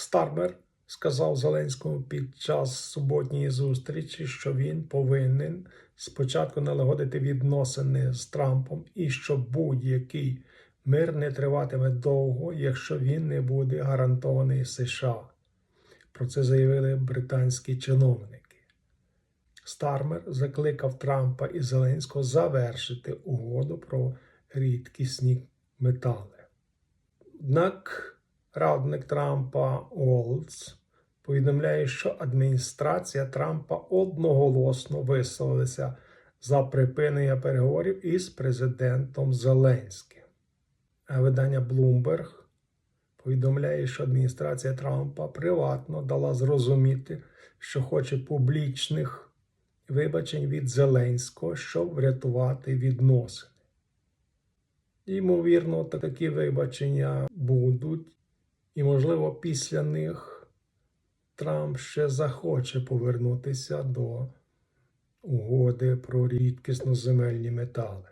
Стармер сказав Зеленському під час суботньої зустрічі, що він повинен спочатку налагодити відносини з Трампом і що будь-який мир не триватиме довго, якщо він не буде гарантований США. Про це заявили британські чиновники. Стармер закликав Трампа і Зеленського завершити угоду про рідкісні метали. Однак радник Трампа Олдс повідомляє, що адміністрація Трампа одноголосно висловилася за припинення переговорів із президентом Зеленським. А видання Bloomberg повідомляє, що адміністрація Трампа приватно дала зрозуміти, що хоче публічних вибачень від Зеленського, щоб врятувати відносини. Ймовірно, такі вибачення будуть, і, можливо, після них Трамп ще захоче повернутися до угоди про рідкісноземельні метали.